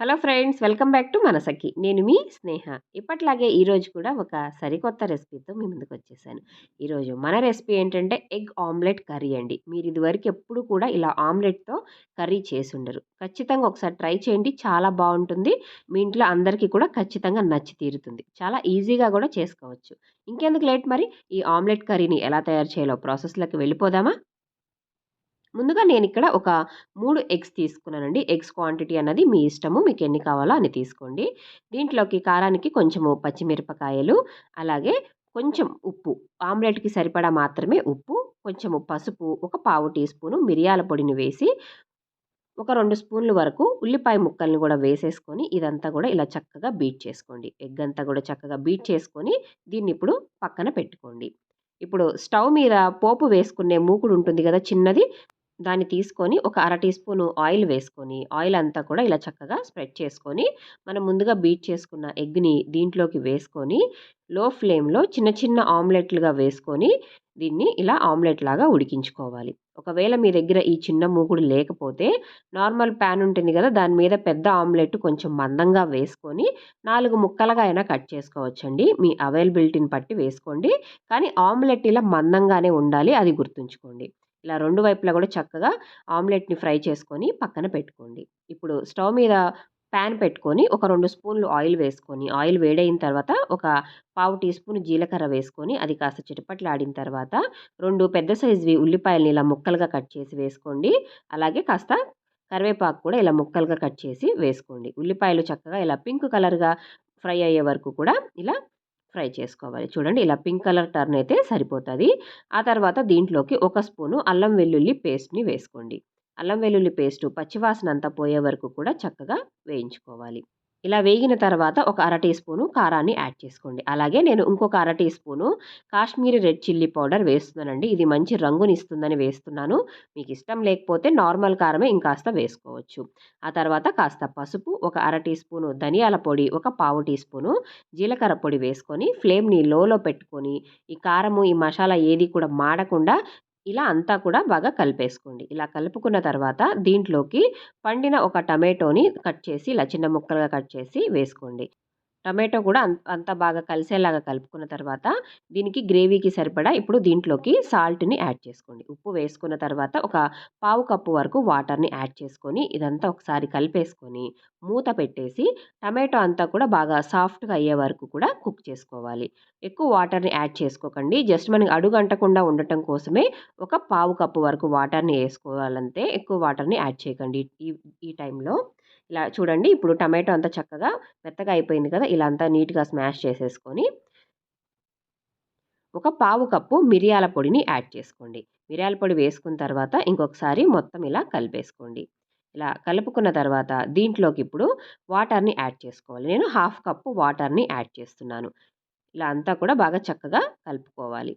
Hello friends welcome back to మనసకి నేను మీ స్నేహ. ఇప్పట్లాగే ఈరోజు కూడా ఒక సరికొత్త రెసిపీతో మీ ముందుకు వచ్చేసాను. ఈరోజు మన రెసిపీ ఏంటంటే ఎగ్ ఆమ్లెట్ కర్రీ అండి. మీరు ఇదివరకు ఎప్పుడు కూడా ఇలా ఆమ్లెట్తో కర్రీ చేసి ఉండరు ఖచ్చితంగా ఒకసారి ట్రై చేయండి చాలా బాగుంటుంది. మీ ఇంట్లో అందరికీ కూడా ఖచ్చితంగా నచ్చి తీరుతుంది. చాలా ఈజీగా కూడా చేసుకోవచ్చు. ఇంకెందుకు లేట్ మరి? ఈ ఆమ్లెట్ కర్రీని ఎలా తయారు చేయాలో ప్రాసెస్లోకి వెళ్ళిపోదామా? ముందుగా నేను ఇక్కడ ఒక మూడు ఎగ్స్ తీసుకున్నానండి. ఎగ్స్ క్వాంటిటీ అన్నది మీ ఇష్టము మీకు ఎన్ని కావాలో అని తీసుకోండి. దీంట్లోకి కారానికి కొంచెము పచ్చిమిరపకాయలు అలాగే కొంచెం ఉప్పు ఆమ్లెట్కి సరిపడా మాత్రమే ఉప్పు కొంచెము పసుపు ఒక పావు టీ స్పూను మిరియాల పొడిని వేసి ఒక రెండు స్పూన్ల వరకు ఉల్లిపాయ ముక్కల్ని కూడా వేసేసుకొని ఇదంతా కూడా ఇలా చక్కగా బీట్ చేసుకోండి. ఎగ్ అంతా కూడా చక్కగా బీట్ చేసుకొని దీన్ని ఇప్పుడు పక్కన పెట్టుకోండి. ఇప్పుడు స్టవ్ మీద పోపు వేసుకునే మూకుడు ఉంటుంది కదా చిన్నది దాన్ని తీసుకొని ఒక అర టీ స్పూను ఆయిల్ వేసుకొని ఆయిల్ అంతా కూడా ఇలా చక్కగా స్ప్రెడ్ చేసుకొని మనం ముందుగా బీట్ చేసుకున్న ఎగ్ని దీంట్లోకి వేసుకొని లో ఫ్లేమ్లో చిన్న చిన్న ఆమ్లెట్లుగా వేసుకొని దీన్ని ఇలా ఆమ్లెట్ లాగా ఉడికించుకోవాలి. ఒకవేళ మీ దగ్గర ఈ చిన్న మూకుడు లేకపోతే నార్మల్ ప్యాన్ ఉంటుంది కదా దాని మీద పెద్ద ఆమ్లెట్ కొంచెం మందంగా వేసుకొని నాలుగు ముక్కలుగా అయినా కట్ చేసుకోవచ్చండి. మీ అవైలబిలిటీని బట్టి వేసుకోండి. కానీ ఆమ్లెట్ ఇలా మందంగానే ఉండాలి అది గుర్తుంచుకోండి. ఇలా రెండు వైపులా కూడా చక్కగా ఆమ్లెట్ని ఫ్రై చేసుకొని పక్కన పెట్టుకోండి. ఇప్పుడు స్టవ్ మీద ప్యాన్ పెట్టుకొని ఒక రెండు స్పూన్లు ఆయిల్ వేసుకొని ఆయిల్ వేడైన తర్వాత ఒక పావు టీ స్పూన్ జీలకర్ర వేసుకొని అది కాస్త చిటపట్లాడిన తర్వాత రెండు పెద్ద సైజువి ఉల్లిపాయలని ఇలా ముక్కలుగా కట్ చేసి వేసుకోండి. అలాగే కాస్త కరివేపాకు కూడా ఇలా ముక్కలుగా కట్ చేసి వేసుకోండి. ఉల్లిపాయలు చక్కగా ఇలా పింక్ కలర్గా ఫ్రై అయ్యే వరకు కూడా ఇలా ఫ్రై చేసుకోవాలి. చూడండి ఇలా పింక్ కలర్ టర్న్ అయితే సరిపోతుంది. ఆ తర్వాత దీంట్లోకి ఒక స్పూను అల్లం వెల్లుల్లి పేస్ట్ని వేసుకోండి. అల్లం వెల్లుల్లి పేస్టు పచ్చివాసన అంతా పోయే వరకు కూడా చక్కగా వేయించుకోవాలి. ఇలా వేగిన తర్వాత ఒక అర టీ స్పూను కారాన్ని యాడ్ చేసుకోండి. అలాగే నేను ఇంకొక అర teaspoon Kashmiri red chilli powder వేస్తున్నానండి. ఇది మంచి రంగునిస్తుందని వేస్తున్నాను. మీకు ఇష్టం లేకపోతే నార్మల్ కారమే ఇంకాస్త వేసుకోవచ్చు. ఆ తర్వాత కాస్త పసుపు ఒక అర టీ స్పూను ధనియాల పొడి ఒక పావు టీ స్పూను జీలకర్ర పొడి వేసుకొని ఫ్లేమ్ని లోలో పెట్టుకొని ఈ కారము ఈ మసాలా ఏది కూడా మాడకుండా ఇలా అంతా కూడా బాగా కలిపేసుకోండి. ఇలా కలుపుకున్న తర్వాత దీంట్లోకి పండిన ఒక టమాటోని కట్ చేసి ఇలా చిన్న ముక్కలుగా కట్ చేసి వేసుకోండి. టమాటో కూడా అంత బాగా కలిసేలాగా కలుపుకున్న తర్వాత దీనికి గ్రేవీకి సరిపడా ఇప్పుడు దీంట్లోకి సాల్ట్ని యాడ్ చేసుకోండి. ఉప్పు వేసుకున్న తర్వాత ఒక పావు కప్పు వరకు వాటర్ని యాడ్ చేసుకొని ఇదంతా ఒకసారి కలిపేసుకొని మూత పెట్టేసి టమాటో అంతా కూడా బాగా సాఫ్ట్గా అయ్యే వరకు కూడా కుక్ చేసుకోవాలి. ఎక్కువ వాటర్ని యాడ్ చేసుకోకండి. జస్ట్ మనకి అడుగు అంటకుండా ఉండటం కోసమే ఒక పావు కప్పు వరకు వాటర్ని వేసుకోవాలంటే ఎక్కువ వాటర్ని యాడ్ చేయకండి. ఈ ఈ టైంలో ఇలా చూడండి. ఇప్పుడు టమాటో అంతా చక్కగా మెత్తగా అయిపోయింది కదా! ఇలా అంతా నీట్గా స్మాష్ చేసేసుకొని ఒక పావు కప్పు మిరియాల పొడిని యాడ్ చేసుకోండి. మిరియాల పొడి వేసుకున్న తర్వాత ఇంకొకసారి మొత్తం ఇలా కలిపేసుకోండి. ఇలా కలుపుకున్న తర్వాత దీంట్లోకి ఇప్పుడు వాటర్ని యాడ్ చేసుకోవాలి. నేను హాఫ్ కప్పు వాటర్ని యాడ్ చేస్తున్నాను. ఇలా అంతా కూడా బాగా చక్కగా కలుపుకోవాలి.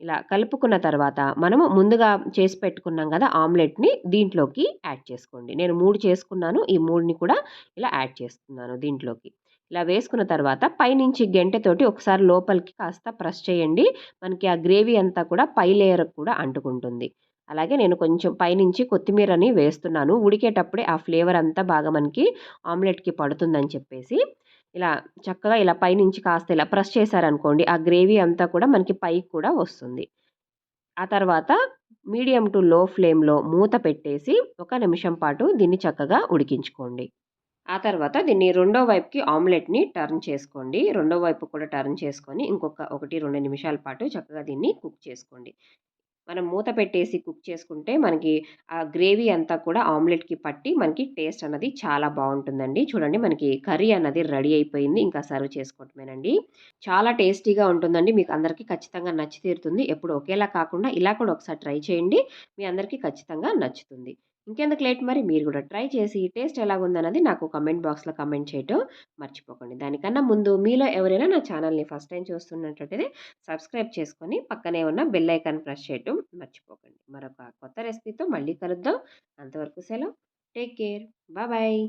ఇలా కలుపుకున్న తర్వాత మనము ముందుగా చేసి పెట్టుకున్నాం కదా ఆమ్లెట్ని దీంట్లోకి యాడ్ చేసుకోండి. నేను మూడు చేసుకున్నాను. ఈ మూడుని కూడా ఇలా యాడ్ చేస్తున్నాను దీంట్లోకి. ఇలా వేసుకున్న తర్వాత పైనుంచి గెంటెతోటి ఒకసారి లోపలికి కాస్త ప్రెస్ చేయండి. మనకి ఆ గ్రేవీ అంతా కూడా పై లేయర్ కూడా అంటుకుంటుంది. అలాగే నేను కొంచెం పైనుంచి కొత్తిమీరని వేస్తున్నాను. ఉడికేటప్పుడే ఆ ఫ్లేవర్ అంతా బాగా మనకి ఆమ్లెట్కి పడుతుందని చెప్పేసి. ఇలా చక్కగా ఇలా పైనుంచి కాస్త ఇలా ప్రెస్ చేశారనుకోండి ఆ గ్రేవీ అంతా కూడా మనకి పైకి కూడా వస్తుంది. ఆ తర్వాత మీడియం టు లో ఫ్లేమ్లో మూత పెట్టేసి ఒక నిమిషం పాటు దీన్ని చక్కగా ఉడికించుకోండి. ఆ తర్వాత దీన్ని రెండో వైపుకి ఆమ్లెట్ని టర్న్ చేసుకోండి. రెండో వైపు కూడా టర్న్ చేసుకొని ఇంకొక ఒకటి రెండు నిమిషాల పాటు చక్కగా దీన్ని కుక్ చేసుకోండి. మనం మూత పెట్టేసి కుక్ చేసుకుంటే మనకి ఆ గ్రేవీ అంతా కూడా ఆమ్లెట్కి పట్టి మనకి టేస్ట్ అన్నది చాలా బాగుంటుందండి. చూడండి మనకి కర్రీ అన్నది రెడీ అయిపోయింది. ఇంకా సర్వ్ చేసుకోవటమేనండి. చాలా టేస్టీగా ఉంటుందండి. మీకు అందరికీ ఖచ్చితంగా నచ్చి తీరుతుంది. ఎప్పుడు ఒకేలా కాకుండా ఇలా కూడా ఒకసారి ట్రై చేయండి. మీ అందరికీ ఖచ్చితంగా నచ్చుతుంది. ఇంకెందుకు లేట్? మరి మీరు కూడా ట్రై చేసి టేస్ట్ ఎలాగుందన్నది నాకు కమెంట్ బాక్స్లో కమెంట్ చేయటం మర్చిపోకండి. దానికన్నా ముందు మీలో ఎవరైనా నా ఛానల్ని ఫస్ట్ టైం చూస్తున్నట్టయితే సబ్స్క్రైబ్ చేసుకొని పక్కనే ఉన్న బెల్ ఐకాన్ ప్రెస్ చేయటం మర్చిపోకండి. మరొక కొత్త రెసిపీతో మళ్ళీ కలుద్దాం. అంతవరకు సెలవు. Take care. బాయ్